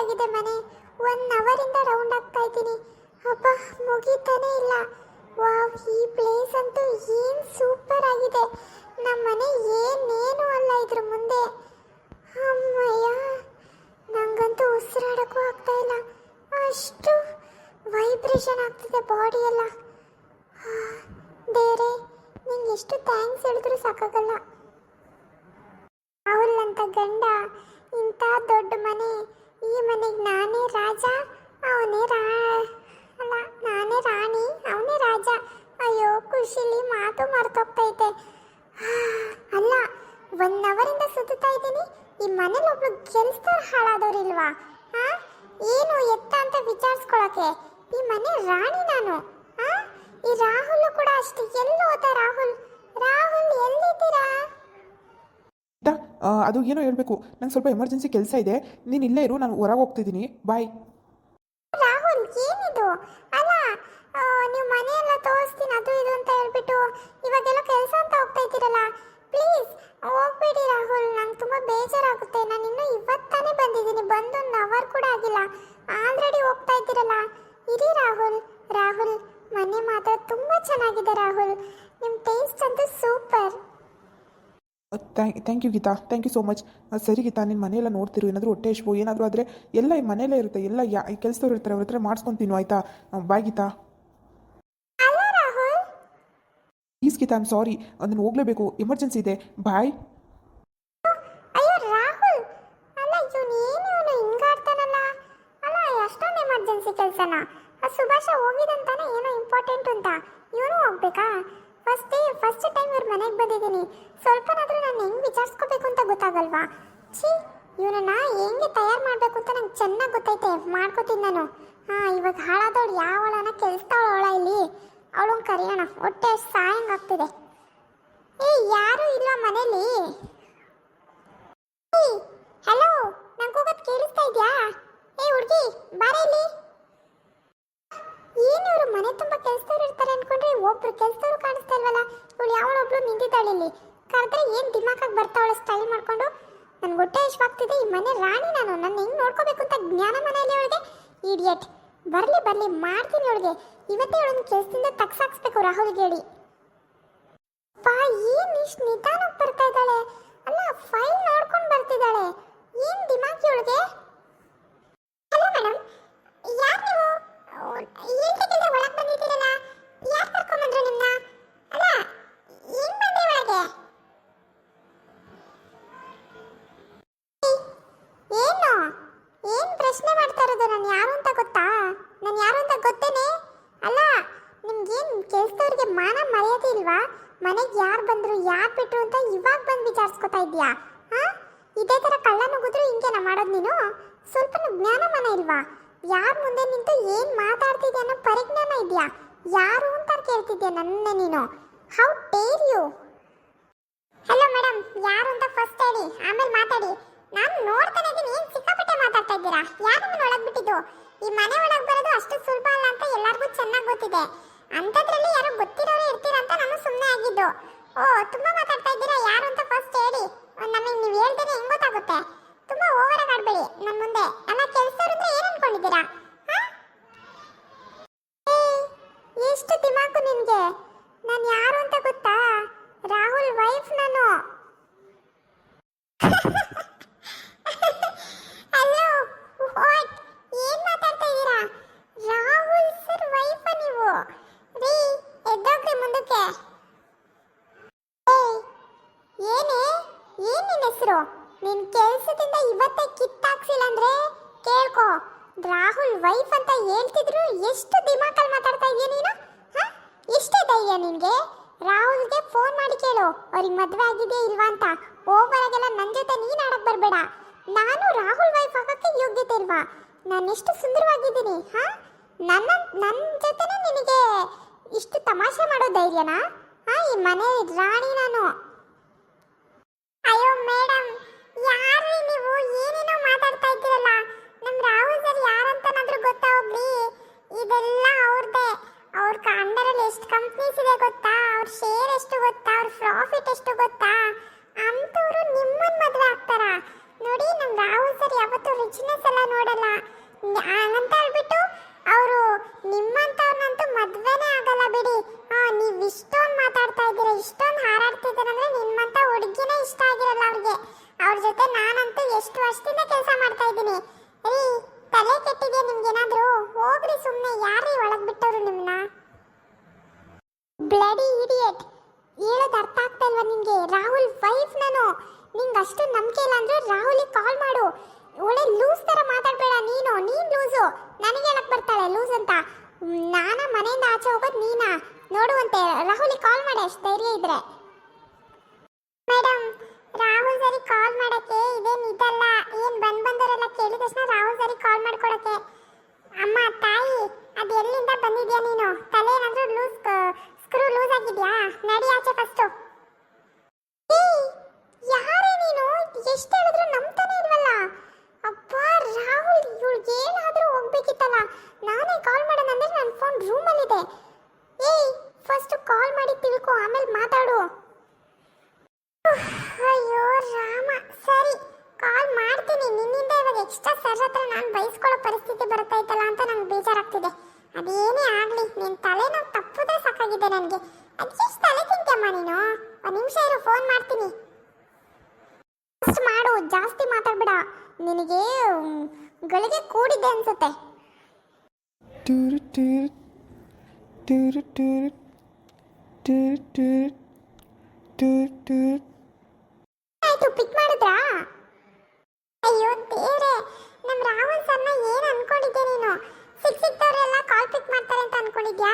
ಆಗಿದೆ ಮನೆ. ಒನ್ ಅವರಿಂದ ರೌಂಡ್ ಆಗ್ತಾ ಇದ್ದೀನಿ. ಅಪ್ಪ ಮುಗಿತಾನೇ ಇಲ್ಲ. ವಾವ್, ಈ ಪ್ಲೇಸ್ ಅಂತೂ ಏನು ಸೂಪರ್ ಆಗಿದೆ. ನಮ್ಮ ಮನೆ ಏನೇನು ಅಲ್ಲ ಇದ್ರ ಮುಂದೆ. ಅಮ್ಮಯ್ಯ, ನಂಗಂತೂ ಉಸಿರಾಡಕ್ಕೂ ಆಗ್ತಾ ಇಲ್ಲ. ಅಷ್ಟು ವೈಬ್ರೇಷನ್ ಆಗ್ತಿದೆ ಬಾಡಿ ಎಲ್ಲ. ಬೇರೆ ನಿಂಗೆ ಎಷ್ಟು ಥ್ಯಾಂಕ್ಸ್ ಹೇಳಿದ್ರು ಸಾಕಾಗಲ್ಲ. ರಾಹುಲ್ ಗಂಡ, ಇಂಥ ದೊಡ್ಡ ಮನೆ ಈ ಮನೆಗೆ ನಾನೇ ರಾಜ, ಅವನೇ ರಾ, ಅಲ್ಲ, ನಾನೇ ರಾಣಿ, ಅವನೇ ರಾಜ. ಅಯ್ಯೋ, ಖುಷಿಲಿ ಮಾತು ಮರ್ತೋಗ್ತೈತೆ. ಅಲ್ಲ ಒನ್ ಅವರಿಂದ ಸುತ್ತಾ ಇದ್ದೀನಿ. ಈ ಮನೇಲಿ ಒಬ್ಳು ಕೆಲಸದವ್ರು ಹಾಳಾದವ್ರಿಲ್ವಾ ಹಾ ಏನು ಎತ್ತ ಅಂತ ವಿಚಾರಿಸ್ಕೊಳಕ್ಕೆ? ಈ ಮನೆ ರಾಣಿ ನಾನು. ಹಾ ಈ ರಾಹುಲ್ ಕೂಡ ಅಷ್ಟು. ಎಲ್ಲಿ ರಾಹುಲ್? ರಾಹುಲ್ ಎಲ್ಲಿದ್ದೀರಾ? ಅದು ಏನೋ ಹೇಳಬೇಕು. ನಂಗೆ ಸ್ವಲ್ಪ ಎಮರ್ಜೆನ್ಸಿ ಕೆಲಸ ಇದೆ. ನೀನು ಇಲ್ಲೇ ಇರು, ನಾನು ಹೊರಗೆ ಹೋಗ್ತಿದ್ದೀನಿ. ಬಾಯ್ ರಾಹುಲ್, ಏನಿದು? ಅಲ್ಲ ನೀವು ಮನೆಯೆಲ್ಲ ತೋರಿಸ್ತೀನಿ, ಅದು ಇದು ಅಂತ ಹೇಳ್ಬಿಟ್ಟು ಇವಾಗೆಲ್ಲ ಕೆಲಸ ಅಂತ ಹೋಗ್ತಾ ಇದ್ದೀರಲ್ಲ ಪ್ಲೀಸ್ ಹೋಗ್ಬೇಡಿ ರಾಹುಲ್, ನಂಗೆ ತುಂಬ ಬೇಜಾರಾಗುತ್ತೆ. ನಾನು ಇನ್ನೂ ಇವತ್ತಾನೆ ಬಂದಿದ್ದೀನಿ, ಬಂದು ಅವರ್ ಕೂಡ ಆಗಿಲ್ಲ. ಆಲ್ರೆಡಿ ಹೋಗ್ತಾ ಇದ್ದೀರಲ್ಲ, ಇರಿ ರಾಹುಲ್. ರಾಹುಲ್, ಮನೆ ಮಾತ್ರ ತುಂಬ ಚೆನ್ನಾಗಿದೆ ರಾಹುಲ್. ನಿಮ್ಮ ಟೇಸ್ಟ್ ಅಂತೂ super thank thank you Geeta. Thank you so much ಸರಿ ಗೀತಾ ನಿನ್ನ ಮನೆಯೆಲ್ಲ ನೋಡ್ತಿರು ಏನಾದರೂ ಹೊಟ್ಟೆ ಇಶ್ಬೋ ಏನಾದರೂ ಆದರೆ ಎಲ್ಲ ಈ ಮನೆಯಲ್ಲೇ ಇರುತ್ತೆ ಎಲ್ಲ ಯಾ ಕೆಲಸದವ್ರು ಇರ್ತಾರೆ ಅವ್ರ ಹತ್ರ ಮಾಡಿಸ್ಕೊತೀನಿ ಆಯಿತಾ? Bye Geeta. Please Geeta I'm sorry ಅದನ್ನು ಹೋಗಲೇಬೇಕು. ಎಮರ್ಜೆನ್ಸಿ ಇದೆ. ಬಾಯ್ ಕೆಲಸನ. ಸುಭಾಷ ಹೋಗಿದಂತಾನೆ ಏನೋ ಇಂಪಾರ್ಟೆಂಟ್ ಅಂತ. ಇವನು ಹೋಗ್ಬೇಕಾ? ಫಸ್ಟ್ ಫಸ್ಟ್ ಟೈಮ್ ಇವ್ರ ಮನೆಗೆ ಬಂದಿದ್ದೀನಿ. ಸ್ವಲ್ಪನಾದರೂ ನಾನು ಹೆಂಗ್ ವಿಚಾರಿಸ್ಕೋಬೇಕು ಅಂತ ಗೊತ್ತಾಗಲ್ವಾ? ಛೀ, ಇವನನ್ನ ಹೆಂಗೆ ತಯಾರು ಮಾಡಬೇಕು ಅಂತ ನಂಗೆ ಚೆನ್ನಾಗಿ ಗೊತ್ತೈತೆ. ಮಾಡ್ಕೋತೀನಿ ನಾನು. ಹಾ, ಇವಾಗ ಹಾಳಾದವಳು ಯಾವಳನ ಕೆಲ್ಸದವಳ ಇಲ್ಲಿ. ಅವಳು ಕರೆಯೋಣ. ಹೊಟ್ಟೆ ಸಾಯಂಗಾಗ್ತಿದೆ ಏ, ಯಾರು ಇಲ್ಲ ಮನೇಲಿ. ಹಲೋ, ನಂಗೆ ಹೋಗೋದು ಕೇಳಿಸ್ತಾ ಇದೆಯಾ? ಏ, ಹುಡುಗಿ, ಬಾರ ಇಲ್ಲಿ. ಏನು ಮನೆ ತುಂಬ ಕೆಲಸದವ್ರು ಇರ್ತಾರೆ ಅನ್ಕೊಂಡ್ರೆ ಒಬ್ರು ಕೆಲಸದವ್ರು ಕಾಣಿಸ್ತಾ ಇಲ್ವಲ್ಲ? ಇವಳು ಯಾವಳೊಬ್ಳು ನಿಂತಿದ್ದಾಳೆ ಇಲ್ಲಿ. ಕರೆದ್ರೆ ಏನು ದಿಮಾಕಾಗಿ ಬರ್ತಾವಳೆ ಸ್ಟೈಲ್ ಮಾಡ್ಕೊಂಡು? ನನ್ಗೆ ಹೊಟ್ಟೆ ಇಷ್ಟವಾಗ್ತಿದೆ ಈ ಮನೆ ರಾಣಿ ನಾನು. ನನ್ನ ಹೆಂಗ್ ನೋಡ್ಕೋಬೇಕು ಅಂತ ಜ್ಞಾನ ಮನೆಯಲ್ಲಿ ಅವಳಿಗೆ? ಇಡಿಯಟ್ ಬರಲಿ ಬರಲಿ, ಮಾಡ್ತೀನಿ ಅವಳಿಗೆ. ಇವತ್ತೇ ಅವಳನ್ನ ಕೆಲಸದಿಂದ ತಗ್ಸಾಕ್ಸ್ಬೇಕು ರಾಹುಲ್ಗೆ ಹೇಳಿ. ಪಾ, ಏನು ಇಷ್ಟು ನಿಧಾನಕ್ಕೆ ಬರ್ತಾ ಇದ್ದಾಳೆ? ಅಲ್ಲ ಫೈಲ್ ನೋಡ್ಕೊಂಡು ಬರ್ತಿದ್ದಾಳೆ. ಏನು ದಿಮಾಕಿ ಒಳಗೆ ಮಾನ ಮರ್ಯಾದೆ ಇಲ್ವಾ? ಮನೆಗೆ ಯಾರು ಬಂದ್ರು, ಯಾರು ಬಿಟ್ರು ಅಂತ ಇವಾಗ ಬಂದು ವಿಚಾರಿಸ್ಕೊತಾ ಇದ್ದೀಯಾ? ಹಾ? ಇದೇ ತರ ಕಳ್ಳ ನುಗ್ಗಿದ್ರು ಹಿಂಗೇನ ಮಾಡೋದು ನೀನು? ಸ್ವಲ್ಪ ಜ್ಞಾನ ಮನ ಇಲ್ವಾ? ಯಾರ ಮುಂದೆ ನಿಂತು ಏನ್ ಮಾತಾಡ್ತಿದ್ಯಾ ಅನ್ನೋ ಪರಿಜ್ಞಾನ ಇದೆಯಾ? ಯಾರು ಅಂತ ಕೇಳ್ತಿದ್ಯಾ ನನ್ನ ನೀನು? How dare you hello madam ಯಾರು ಅಂತ ಫಸ್ಟ್ ಹೇಳಿ, ಆಮೇಲೆ ಮಾತಾಡಿ. ನಾನು ನೋಡ್ತಾನೆ ಇದ್ದೀನಿ, ಏನು ಸಿಕ್ಕಾಪಟ್ಟೆ ಮಾತಾಡ್ತಾ ಇದ್ದೀರಾ? ಯಾರು ಒಳಗ್ ಬಿಟ್ಟಿದ್ದು? ಈ ಮನೆ ಒಳಗೆ ಬರೋದು ಅಷ್ಟು ಸುಲಭ ಅಲ್ಲ ಅಂತ ಎಲ್ಲರಿಗೂ ಚೆನ್ನಾಗಿ ಗೊತ್ತಿದೆ. ಅಂಥದ್ರಲ್ಲಿ ಯಾರೋ ಗೊತ್ತಿರೋರೇ ಇರ್ತೀರಾ ಅಂತ ನಾನು ಸುಮ್ಮನೆ ಆಗಿದ್ದು. ಓ, ತುಂಬಾ ಮಾತಾಡ್ತಾ ಇದ್ದೀರಾ? ಯಾರು ಅಂತ ಫಸ್ಟ್ ಹೇಳಿ. ನಮಗೆ ನೀವು ಹೇಳ್ದೇನೆ ಹೆಂಗ್ ಗೊತ್ತಾಗುತ್ತೆ? ತುಂಬಾ ಓವರ್ ಆಗಿ ಆಡ್ಬೇಡಿ ನನ್ನ ಮುಂದೆ. ಅಲ್ಲ ಕೆಲಸದವ್ರು ಅಂದ್ರೆ ಏನ್ ಅನ್ಕೊಂಡಿದ್ದೀರಾ? ಎಷ್ಟು ದಿಮಾಕು ನಿನಗೆ? ನಾನು ಯಾರು ಅಂತ ಗೊತ್ತಾ ರಾಹುಲ್ ವೈಫ್ ನಾನು ಹಲೋ ವಾಟ್ ಏನ್ ಮಾತಾಡ್ತಾ ಇದ್ದೀರಾ ರಾಹುಲ್ ಸರ್ ವೈಫ್ ನೀವು ರೀ ಎದ್ದೋಗ್ರಿ ಮುಂದಕ್ಕೆ ಏಯ್, ಏನೇ ಏನ್ ನಿನ್ನ ಹೆಸರು? ನಿನ್ ಕೆಲಸದಿಂದ ಇವತ್ತೇ ಕಿತ್ತಾಕ್ಸಿಲ್ಲ ಅಂದ್ರೆ ಕೇಳ್ಕೊ. ರಾಹುಲ್ ವೈಫ್ ಅಂತ ಹೇಳ್ತಿದ್ರು ಎಷ್ಟು ದಿಮಾಕಲ್ಲಿ ಮಾತಾಡ್ತಾ ಇದೀಯ ನೀನು? ಎಷ್ಟೇ ಧೈರ್ಯ ನಿನ್ಗೆ. ರಾಹುಲ್ಗೆ ಫೋನ್ ಮಾಡಿ ಕೇಳು. ಅವ್ರಿಗೆ ಮದುವೆ ಆಗಿದೆ ಇಲ್ವಾ ಅಂತ. ಓವರ್ ಆಗೆಲ್ಲ ನನ್ನ ಜೊತೆ ನೀನು ಆಡಕ್ ಬರಬೇಡ. ನಾನು ರಾಹುಲ್ ವೈಫ್ ಆಗಕ್ಕೆ ಯೋಗ್ಯತೆ ಇಲ್ವಾ? ನಾನು ಎಷ್ಟು ಸುಂದರವಾಗಿದ್ದೀನಿ, ಹಾ? ನನ್ನ ನನ್ನ ಜೊತೆನೇ ನಿನಗೆ ಇಷ್ಟು ತಮಾಷೆ ಮಾಡೋ ಧೈರ್ಯನಾ? ಹಾ ಈ ಮನೆ ರಾಣಿ ನಾನು. ಅಯ್ಯೋ ಮೇಡಮ್ ಯಾರು ನೀವು? ಏನೇನೋ ಮಾತಾಡ್ತಾ ಇದ್ದೀರಲ್ಲ? ನಮ್ಮ ರಾಹುಲ್ ಸರ್ ಯಾರಂತನಾದ್ರೂ ಗೊತ್ತಾ ಹೋಗ್ಲಿ ಇದೆಲ್ಲ ಅವ್ರದ್ದೇ ಅವ್ರ ಅಂಡರಲ್ಲಿ ಎಷ್ಟು ಕಂಪ್ನೀಸ್ ಇದೆ ಗೊತ್ತಾ? ಅವ್ರ ಶೇರ್ ಎಷ್ಟು ಗೊತ್ತಾ? ಅವ್ರ ಪ್ರಾಫಿಟ್ ಎಷ್ಟು ಗೊತ್ತಾ? ಅಂತವ್ರು ನಿಮ್ಮನ್ನ ಮದುವೆ ಆಗ್ತಾರ? ನೋಡಿ ನಮ್ಮ ರಾಹುಲ್ ಸರ್ ಯಾವತ್ತೂ ರಿಚ್ನೆಸ್ ಎಲ್ಲ ನೋಡಲ್ಲ. ಅಂತ ಹೇಳ್ಬಿಟ್ಟು ಅವರು ನಿಮ್ಮಂತವ್ರನ್ನಂತೂ ಮದ್ವೆನೇ ಆಗಲ್ಲ ಬಿಡಿ. ನೀವು ಇಷ್ಟೊಂದು ಮಾತಾಡ್ತಾ ಇದ್ದೀರಾ, ಇಷ್ಟೊಂದು ಹಾರಾಡ್ತಿದ್ದೀರ ಅಂದ್ರೆ ನಿಮ್ಮಂತ ಹುಡುಗಿನೇ ಇಷ್ಟ ಆಗಿರಲ್ಲ ಅವ್ರಿಗೆ. ಅವ್ರ ಜೊತೆ ನಾನಂತೂ ಎಷ್ಟು ವರ್ಷದಿಂದ ಕೆಲಸ ಮಾಡ್ತಾ ಇದ್ದೀನಿ. ರೀ, ತಲೆ ಕೆಟ್ಟಿದೆ ನಿಮ್ಗೇನಾದ್ರೂ? ಹೋಗ್ರಿ ಸುಮ್ಮನೆ ಯಾರೀ ಒಳಗೆ ಬಿಟ್ಟವ್ರು ನಿಮ್ಮನ್ನ ಬ್ಲಡಿ ಇಡಿಯಟ್. ಹೇಳೋದು ಅರ್ಥ ಆಗ್ತಾ ಇಲ್ವಾ ನಿಮಗೆ? ರಾಹುಲ್ ವೈಫ್ ನಾನು. ನಿಂಗೆ ಅಷ್ಟು ನಂಬಿಕೆ ಇಲ್ಲ ಅಂದ್ರೆ ರಾಹುಲಿಗೆ ಕಾಲ್ ಮಾಡು. ಒಳ್ಳೆ ಲೂಸ್ ಥರ ಮಾತಾಡಬೇಡ ನೀನು. ನೀನು ಲೂಸು. ನನಗೆ ಹೇಳಕ್ ಬರ್ತಾಳೆ? ಲೂಸ್ ಅಂತ. ನಾನ ಮನೆಯಿಂದ ಆಚೆ ಹೋಗೋದು ನೀನಾ? ನೋಡುವಂತೆ. ರಾಹುಲಿ ಕಾಲ್ ಮಾಡಿ, ಅಷ್ಟು ಧೈರ್ಯ ಇದ್ರೆ. ಮೇಡಮ್, ರಾಹುಲ್ ಸರಿ ಕಾಲ್ ಮಾಡಕ್ಕೆ ಇದೇನು ಇದಲ್ಲ. ಏನು ಬಂದ್ ಬಂದವರೆಲ್ಲ ಕೇಳಿದ ತಕ್ಷಣ ರಾಹುಲ್ ಸರಿ ಕಾಲ್ ಮಾಡ್ಕೊಡಕ್ಕೆ ಅಮ್ಮ, ತಾಯಿ, ಅದು ಎಲ್ಲಿಂದ ಬಂದಿದ್ಯಾ ನೀನು? ತಲೆ ಏನಾದರೂ ಲೂಸ್ ಸ್ಕ್ರೂ ಲೂಸ್ ಆಗಿದ್ಯಾ? ನಡಿ ಆಚೆ ಫಸ್ಟು ಯಾರೇ ನೀನು ಎಷ್ಟು ಹೇಳಿದ್ರು ನಂಬ್ತಾನೆ ಇಲ್ವಲ್ಲ ಅಪ್ಪ ರಾಹುಲ್ ಇವಳಿಗೆ ಏನಾದ್ರೂ ಹೋಗ್ಬೇಕಿತ್ತಲ್ಲ ನಾನೇ ಕಾಲ್ ಮಾಡೋಣ ಅಂದ್ರೆ ನನ್ನ ಫೋನ್ ರೂಮಲ್ಲಿದೆ ಏಯ್ ಫಸ್ಟ್ ಕಾಲ್ ಮಾಡಿ ತಿಳ್ಕೊ ಆಮೇಲೆ ಮಾತಾಡು ಉಫ್, ಅಯ್ಯೋ ರಾಮ ಸರಿ ಕಾಲ್ ಮಾಡ್ತೀನಿ ನಿನ್ನಿಂದ ಇವಾಗ ಸರ್ ಹತ್ರ ನಾನು ಬೈಸ್ಕೊಳ್ಳೋ ಪರಿಸ್ಥಿತಿ ಬರ್ತಾ ಇತ್ತಲ್ಲ ಅಂತ ನಂಗೆ ಬೇಜಾರಾಗ್ತಿದೆ. ಅದೇನೇ ಆಗಲಿ ನಿನ್ನ ತಲೆ ತಲೆನೋ ತಪ್ಪುದೇ ಸಾಕಾಗಿದೆ ನನಗೆ. ಅಡ್ಜಸ್ಟ್ ತಲೆ ತಿಂತಮ್ಮ ನೀನು. ಒಂದು ನಿಮಿಷ ಇರು ಫೋನ್ ಮಾಡ್ತೀನಿ. ಫಸ್ಟ್ ಮಾಡು ಜಾಸ್ತಿ ಮಾತಾಡ್ಬೇಡ. ನಿನಗೆ ಗಳಿಗೆ ಕೂಡಿದೆ ಅನ್ಸುತ್ತೆ. Tour tour tour tour tour tour tour tour. ಆಯ್ತು ಪಿಕ್ ಸರ್ನ ಏನು ಅನ್ಕೊಂಡಿದ್ದೆ ನೀನು? ಸಿಕ್ಕ ಸಿಕ್ತವ್ರೆಲ್ಲ ಕಾಲ್ ಪಿಕ್ ಮಾಡ್ತಾರೆ ಅಂತ ಅನ್ಕೊಂಡಿದ್ಯಾ?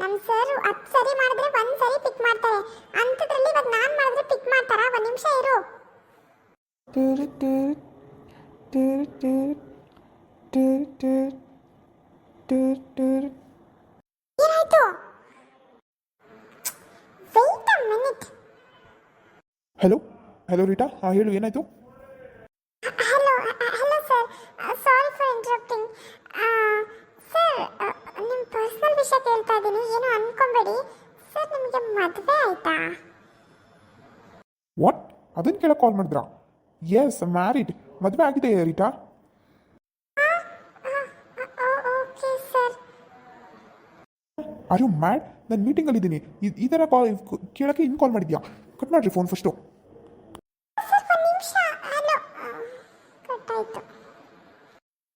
ನಮ್ಮ ಸರ್ ಹತ್ತು ಸರಿ ಮಾಡಿದ್ರೆ ಒಂದು ಸರಿ ಪಿಕ್ ಮಾಡ್ತಾರೆ. ಅಂಥದ್ರಲ್ಲಿ ಇವಾಗ ನಾನು ಮಾಡಿದ್ರೆ ಪಿಕ್ ಮಾಡ್ತಾರಾ? ಒಂದು ನಿಮಿಷ ಇರು. ಏನಾಯ್ತು? A minute hello hello Rita ಹಾಂ, ಹೇಳು, ಏನಾಯಿತು? ವಿಷಯ ಕೇಳ್ತಾ ಇದ್ದೀನಿ ಏನೋ ಅನ್ಕೊಂಬೇಡಿ. ಸರ್ ನಿಮಗೆ ಮದುವೆ ಆಯ್ತಾ? ವಾಟ್ ಅದನ್ನ ಕೇಳಕ್ಕೆ ಕಾಲ್ ಮಾಡಿದ್ರಾ? ಎಸ್ ಮ್ಯಾರಿಡ್ ಮದುವೆ ಆಗಿದೆ Rita. Okay sir. You mad ನಾನು ಮೀಟಿಂಗಲ್ಲಿದ್ದೀನಿ ಈ ಥರ ಕಾಲ್ ಕೇಳೋಕ್ಕೆ ಇನ್ ಕಾಲ್ ಮಾಡಿದ್ಯಾ? ಕಟ್ ಮಾಡ್ರಿ ಫೋನ್ ಫಸ್ಟು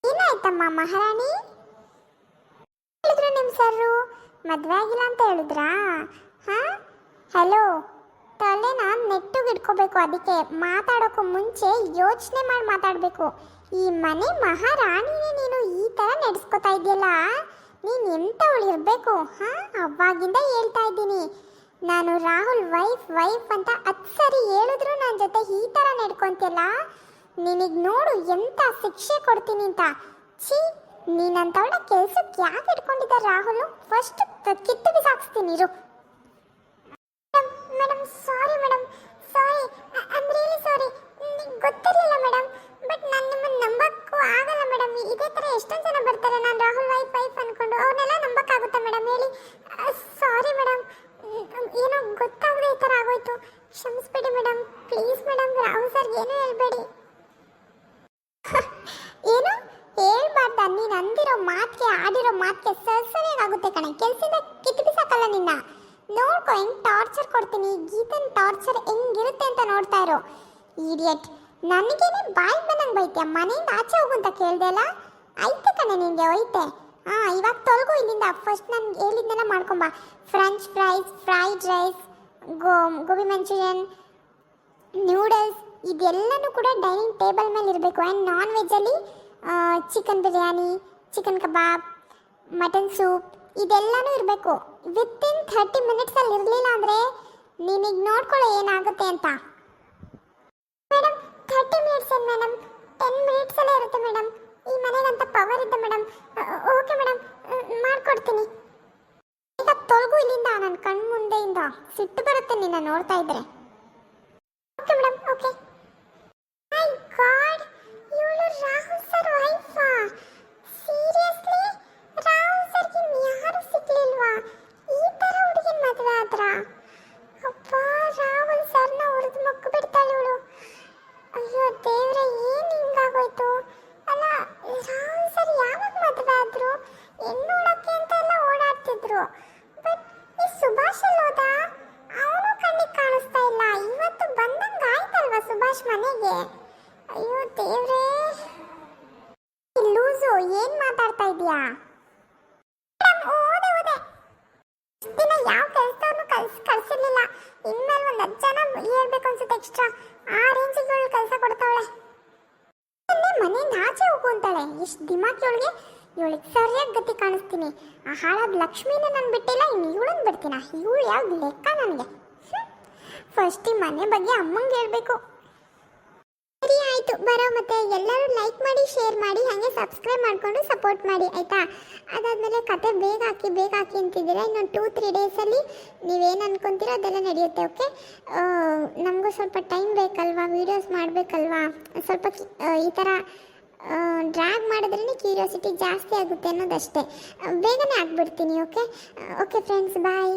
ಏನಾಯ್ತಮ್ಮ ಮಹಾರಾಣಿ? ನಿಮ್ಮ ಸರ್ರು ಮದುವೆ ಆಗಿಲ್ಲ ಅಂತ ಹೇಳಿದ್ರಾ? ಹಾ? ಹಲೋ ತಲೆನ ನೆಟ್ಟಗೆ ಇಟ್ಕೋಬೇಕು ಅದಕ್ಕೆ. ಮಾತಾಡೋಕ್ಕೂ ಮುಂಚೆ ಯೋಚನೆ ಮಾಡಿ ಮಾತಾಡಬೇಕು. ಈ ಮನೆ ಮಹಾರಾಣಿನೇ ನೀನು ಈ ಥರ ನಡೆಸ್ಕೊತಾ ಇದೆಯಲ್ಲ ನೀನು ಎಂಥವಳು ಇರಬೇಕು? ಹಾ? ಅವಾಗಿಂದ ಹೇಳ್ತಾ ಇದ್ದೀನಿ. ನಾನು ರಾಹುಲ್ ವೈಫ್ ವೈಫ್ ಅಂತ ಹತ್ತು ಸರಿ ಹೇಳಿದ್ರು ನನ್ನ ಜೊತೆ ಈ ಥರ ನಡ್ಕೊಂತಿಲ್ಲ ನಿನಗೆ ನೋಡು ಎಂಥ ಶಿಕ್ಷೆ ಕೊಡ್ತೀನಿ ಅಂತ. ಛೀ! ನೀನಂತವಳ ಕೆಲ್ಸಕ್ಕೆ ಯಾಕೆ ಇಟ್ಕೊಂಡಿದ್ದ ರಾಹುಲ್? ಫಸ್ಟ್ ಕಿತ್ತು ಬಿಸಾಕ್ಸ್ತೀನಿ ಇರು. ಮೇಡಮ್ ಸಾರಿ ಮೇಡಮ್ ಸಾರಿ ಅಂದ್ರೆ ರಿಯಲಿ ಸಾರಿ ನಿಮಗೆ ಗೊತ್ತಿರಲಿಲ್ಲ ಮೇಡಮ್ ಬಟ್ ನಾನು ನಿಮ್ಮನ್ನು ನಂಬಕ್ಕೂ ಆಗಲ್ಲ ಮೇಡಮ್ ಇದೇ ಥರ ಎಷ್ಟೊಂದು ಜನ ಬರ್ತಾರೆ. ನಾನು ರಾಹುಲ್ ವೈಫ್ ವೈಫ್ ಅನ್ಕೊಂಡು ಅವ್ರನ್ನೆಲ್ಲ ನಂಬಕ್ಕಾಗುತ್ತಾ ಮೇಡಮ್ ಹೇಳಿ. ಸಾರಿ ಮೇಡಮ್ ಏನೋ ಗೊತ್ತಾಗದೆ ಈ ಥರ ಆಗೋಯ್ತು. ಕ್ಷಮಿಸ್ಬೇಡಿ ಮೇಡಮ್ ಪ್ಲೀಸ್ ಮೇಡಮ್ ರಾಹುಲ್ ಸರ್ಗೆ ಏನೂ ಹೇಳ್ಬೇಡಿ ಏನು ಹೇಳ್ಬಾರ್ದ ನೀನು ಅಂದಿರೋ ಮಾತಿಗೆ ಆಡಿರೋ ಮಾತಿಗೆ ಸರಿಯಾಗುತ್ತೆ ಕಣೆ. ಕೆಲ್ಸದಿಂದ ಕಿತ್ತು ಬಿಸಾಕಲ್ಲ ನಿನ್ನ. ನೋಡ್ಕೊ, ಹೆಂಗ್ ಟಾರ್ಚರ್ ಕೊಡ್ತೀನಿ. ಗೀತನ್ ಟಾರ್ಚರ್ ಹೆಂಗಿರುತ್ತೆ ಅಂತ ನೋಡ್ತಾ ಇರೋ. ಇಡಿಯಟ್ ನನಗೇನೆ ಬಾಯಿ ಬಂದಂಗೆ ಬೈತ್ಯ? ಮನೆಯಿಂದ ಆಚೆ ಹೋಗು ಅಂತ ಕೇಳ್ದೆ ಅಲ್ಲ? ಐತೆ ಕಣೆ ನಿನಗೆ ಒಯ್ತೆ ಹಾಂ ಇವಾಗ ತೊಲಗು ಇಲ್ಲಿಂದ. ಫಸ್ಟ್ ನಾನು ಹೇಳಿದ್ದೆಲ್ಲ ಮಾಡ್ಕೊಂಬ. ಫ್ರೆಂಚ್ ಫ್ರೈಸ್ ಫ್ರೈಡ್ ರೈಸ್ ಗೋ ಗೋಬಿ ಮಂಚೂರಿಯನ್ ನೂಡಲ್ಸ್ ಇದೆಲ್ಲನೂ ಕೂಡ ಡೈನಿಂಗ್ ಟೇಬಲ್ ಮೇಲೆ ಇರಬೇಕು ಆ್ಯಂಡ್ ನಾನ್ ವೆಜ್ಜಲ್ಲಿ chicken biryani chicken kebab mutton soup, ಇದೆಲ್ಲನೂ ಇರಬೇಕು. ವಿತಿನ್ ಥರ್ಟಿ ಮಿನಿಟ್ಸಲ್ಲಿ ಇರಲಿಲ್ಲ ಅಂದರೆ ನಿನಗೆ ನೋಡ್ಕೊಳ್ಳೋ ಏನಾಗುತ್ತೆ ಅಂತ. ಮೇಡಮ್ ಥರ್ಟಿ ಮಿನಿಟ್ಸ್ ಏನು ಮೇಡಮ್ ಟೆನ್ ಮಿನಿಟ್ಸಲ್ಲೇ ಇರುತ್ತೆ ಮೇಡಮ್ ಈ ಮನೆಗಂತ ಪವರ್ ಇದೆ ಮೇಡಮ್ ಓಕೆ ಮೇಡಮ್ ಮಾಡ್ಕೊಡ್ತೀನಿ. ಈಗ ತೊಲಗು ಇಲ್ಲಿಂದ ನನ್ನ ಕಣ್ಣು ಮುಂದೆಯಿಂದ ಸಿಟ್ಟು ಬರುತ್ತೆ ನಿನ್ನ ನೋಡ್ತಾ ಇದ್ರೆ. ಓಕೆ ಮೇಡಮ್ ಓಕೆ ಸುಭಾಷ್ ಅವನು ಕಣ್ಣಿಗೆ ಕಾಣಿಸ್ತಾ ಇಲ್ಲ. ಇವತ್ತು ಬಂದಂಗ ಆಯ್ತಲ್ವಾ ಸುಭಾಷ್ ಮನೆಗೆ? ಅಯ್ಯೋ ದೇವ್ರೇ. ಲೂಸು ಏನ್ ಮಾತಾಡ್ತಾ ಇದೀಯಾ ದಿನ ಯಾವ ಕೆಲಸದವ್ರನ್ನು ಕಲ್ಸ್ ಕಳ್ಸಿರ್ಲಿಲ್ಲ ಇನ್ಮೇಲೆ ಒಂದು ಹತ್ತು ಜನ ಏರ್ಬೇಕು ಅನ್ಸುತ್ತೆ ಎಕ್ಸ್ಟ್ರಾ ಆ ರೇಂಜಿಗೆ ಕೆಲಸ ಕೊಡ್ತಾವಳೆ. ಮನೆಯಿಂದ ಆಚೆ ಹೋಗು ಅಂತಾಳೆ. ಇಷ್ಟು ದಿಮಾಕಿ ಇವಳಿಗೆ ಸರಿಯಾಗಿ ಗತಿ ಕಾಣಿಸ್ತೀನಿ. ಆ ಹಾಳಾದ ಲಕ್ಷ್ಮಿನ ನಾನು ಬಿಟ್ಟಿಲ್ಲ, ಇನ್ನು ಇವಳನ್ನ ಬಿಡ್ತೀನ? ಇವಳು ಯಾವ ಲೆಕ್ಕ ನನಗೆ? ಫಸ್ಟ್ ಈ ಮನೆ ಬಗ್ಗೆ ಅಮ್ಮಂಗೆ ಹೇಳಬೇಕು. ಸರಿ, ಆಯಿತು. ಬರೋ ಮತ್ತೆ. ಎಲ್ಲರೂ ಲೈಕ್ ಮಾಡಿ ಶೇರ್ ಮಾಡಿ, ಹಾಗೆ ಸಬ್ಸ್ಕ್ರೈಬ್ ಮಾಡಿಕೊಂಡು ಸಪೋರ್ಟ್ ಮಾಡಿ, ಆಯಿತಾ? ಅದಾದಮೇಲೆ ಕತೆ ಬೇಗ ಹಾಕಿ ಬೇಗ ಹಾಕಿ ಅಂತಿದ್ದೀರಾ? ಇನ್ನೊಂದು ಟೂ ತ್ರೀ ಡೇಸಲ್ಲಿ ನೀವೇನು ಅನ್ಕೊಂತೀರೋ ಅದೆಲ್ಲ ನಡೆಯುತ್ತೆ ಓಕೆ ನಮಗೂ ಸ್ವಲ್ಪ ಟೈಮ್ ಬೇಕಲ್ವಾ? ವೀಡಿಯೋಸ್ ಮಾಡಬೇಕಲ್ವಾ? ಸ್ವಲ್ಪ ಈ ಥರ ಡ್ರ್ಯಾಗ್ ಮಾಡಿದ್ರೇ ಕ್ಯೂರಿಯಾಸಿಟಿ ಜಾಸ್ತಿ ಆಗುತ್ತೆ ಅನ್ನೋದಷ್ಟೇ. ಬೇಗನೆ ಆಗ್ಬಿಡ್ತೀನಿ ಓಕೆ ಓಕೆ ಫ್ರೆಂಡ್ಸ್ ಬಾಯ್